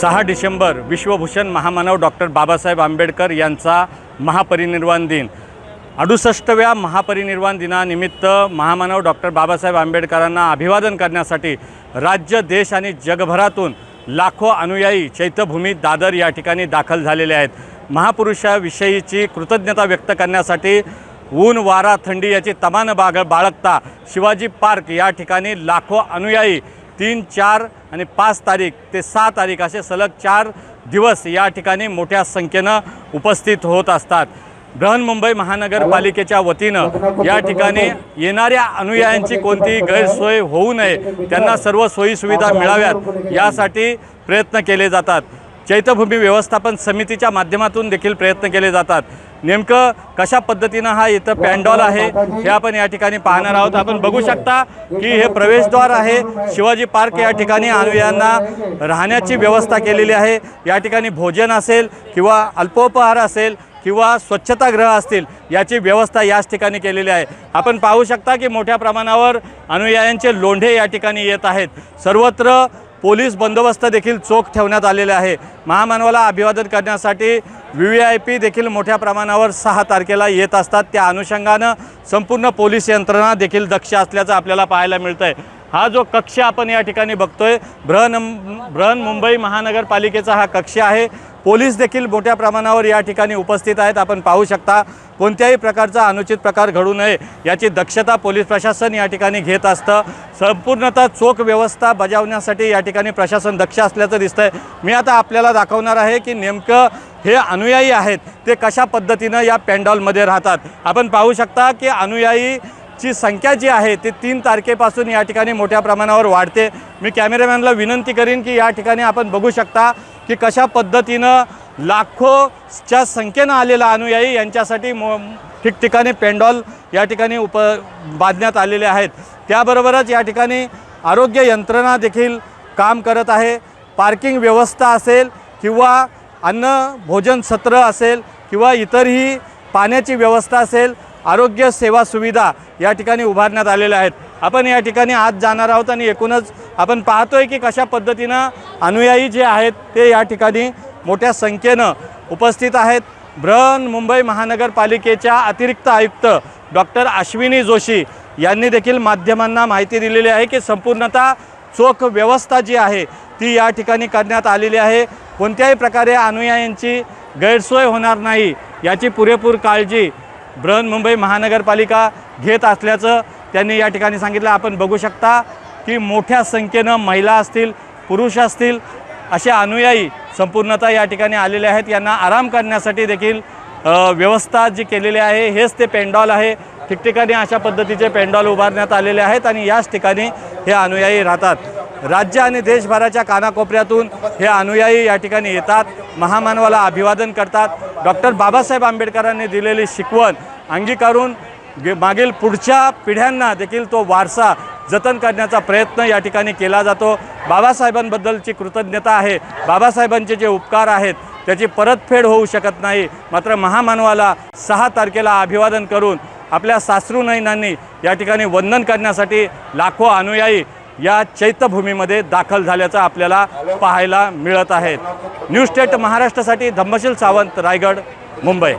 सहा डिसेंबर विश्वभूषण महामानव डॉक्टर बाबासाहेब आंबेडकर यांचा महापरिनिर्वाण दिन. अडुसष्टव्या महापरिनिर्वाण दिनानिमित्त महामानव डॉक्टर बाबासाहेब आंबेडकरांना अभिवादन करण्यासाठी राज्य देश आणि जगभरातून लाखो अनुयायी चैत्यभूमी दादर या ठिकाणी दाखल झालेले आहेत. महापुरुषाविषयीची कृतज्ञता व्यक्त करण्यासाठी ऊन वारा थंडी याची तमान बाग बाळगता शिवाजी पार्क या ठिकाणी लाखो अनुयायी तीन चार आणि पाच तारीख ते सहा तारीख असे सलग चार दिवस या ठिकाणी मोठ्या संख्येनं उपस्थित होत असतात. बृहन्मुंबई महानगरपालिकेच्या वतीनं या ठिकाणी येणाऱ्या अनुयायांची कोणतीही गैरसोय होऊ नये. त्यांना सर्व सोयीसुविधा मिळाव्यात यासाठी प्रयत्न केले जातात. चैत्यभूमी व्यवस्थापन समितीच्या माध्यमातून देखील प्रयत्न केले जातात. नेमकं कशा पद्धतीनं हा इथं पॅन्डॉल आहे हे आपण या ठिकाणी पाहणार आहोत. आपण बघू शकता की हे प्रवेशद्वार आहे. शिवाजी पार्क या ठिकाणी अनुयायांना राहण्याची व्यवस्था केलेली आहे. या ठिकाणी भोजन असेल किंवा अल्पोपहार असेल किंवा स्वच्छतागृह असतील याची व्यवस्था याच ठिकाणी केलेली आहे. आपण पाहू शकता की मोठ्या प्रमाणावर अनुयायांचे लोंढे या ठिकाणी येत आहेत. सर्वत्र पोलीस बंदोबस्त देखील चोख ठेवण्यात आलेले आहे. महामानवाला अभिवादन करण्यासाठी व्ही व्ही आय पी देखील मोठ्या प्रमाणावर सहा तारखेला येत असतात. त्या अनुषंगानं संपूर्ण पोलीस यंत्रणा देखील दक्ष असल्याचं आपल्याला पाहायला मिळतं आहे हा जो कक्ष आपण या ठिकाणी बघतोय बृहन बृहन मुंबई महानगरपालिकेचा हा कक्ष आहे. पोलीस देखील मोठ्या प्रमाणावर या ठिकाणी उपस्थित आहेत. आपण पाहू शकता कोणत्याही प्रकारचा अनुचित प्रकार घडू नये याची दक्षता पोलीस प्रशासन या ठिकाणी घेत असतं. संपूर्णतः चोख व्यवस्था बजावण्यासाठी या ठिकाणी प्रशासन दक्ष असल्याचं दिसतं आहे मी आता आपल्याला दाखवणार आहे की नेमकं हे अनुयायी आहेत ते कशा पद्धतीनं या पॅन्डॉलमध्ये राहतात. आपण पाहू शकता की अनुयायी ची संख्या जी आहे ती तीन तारखेपासून या ठिकाणी मोठ्या प्रमाणावर वाढते. मी कॅमेरामॅनला विनंती करीन की या ठिकाणी आपण बघू शकता की कशा पद्धतीनं लाखोच्या संख्येनं आलेला अनुयायी यांच्यासाठी मो ठिकठिकाणी पेंडॉल या ठिकाणी उप बांधण्यात आलेले आहेत. त्याबरोबरच या ठिकाणी आरोग्य यंत्रणा देखील काम करत आहे. पार्किंग व्यवस्था असेल किंवा अन्न भोजन सत्र असेल किंवा इतरही पाण्याची व्यवस्था असेल आरोग्य सेवा सुविधा या ठिकाणी उभारण्यात आलेल्या आहेत. आपण या ठिकाणी आज जाणार आहोत आणि एकूणच आपण पाहतोय की कशा पद्धतीनं अनुयायी जे आहेत ते या ठिकाणी मोठ्या संख्येनं उपस्थित आहेत. बृहन मुंबई महानगरपालिकेच्या अतिरिक्त आयुक्त डॉक्टर अश्विनी जोशी यांनी देखील माध्यमांना माहिती दिलेली आहे की संपूर्णतः चोख व्यवस्था जी आहे ती या ठिकाणी करण्यात आलेली आहे. कोणत्याही प्रकारे अनुयायांची गैरसोय होणार नाही याची पुरेपूर काळजी बृहन मुंबई महानगरपालिका घेत असल्याचं त्यांनी या ठिकाणी सांगितलं. आपण बघू शकता की मोठ्या संख्येनं महिला असतील पुरुष असतील असे अनुयायी संपूर्णतः या ठिकाणी आलेले आहेत. यांना आराम करण्यासाठी देखील व्यवस्था जी केलेली आहे हेच ते पेंडॉल आहे. ठिकठिकाणी अशा पद्धतीचे पेंडॉल उभारण्यात आलेले आहेत आणि याच ठिकाणी हे अनुयायी राहतात. राज्य आणि देशभराच्या कानाकोपऱ्यातून हे अनुयायी या ठिकाणी येतात. महामानवाला अभिवादन करतात. डॉक्टर बाबासाहेब आंबेडकरांनी दिलेली शिकवण अंगीकारून गे- मागील पुढच्या पिढ्यांना देखील तो वारसा जतन करण्याचा प्रयत्न या ठिकाणी केला जातो. बाबासाहेबांबद्दलची कृतज्ञता आहे. बाबासाहेबांचे जे उपकार आहेत त्याची परतफेड होऊ शकत नाही. मात्र महामानवाला सहा तारखेला अभिवादन करून आपल्या सासरू नयनांनी या ठिकाणी वंदन करण्यासाठी लाखो अनुयायी या चैत्यभूमीमध्ये दाखल झाल्याचं आपल्याला पाहायला मिळत आहे. न्यू स्टेट महाराष्ट्रासाठी धम्मशील सावंत रायगड मुंबई.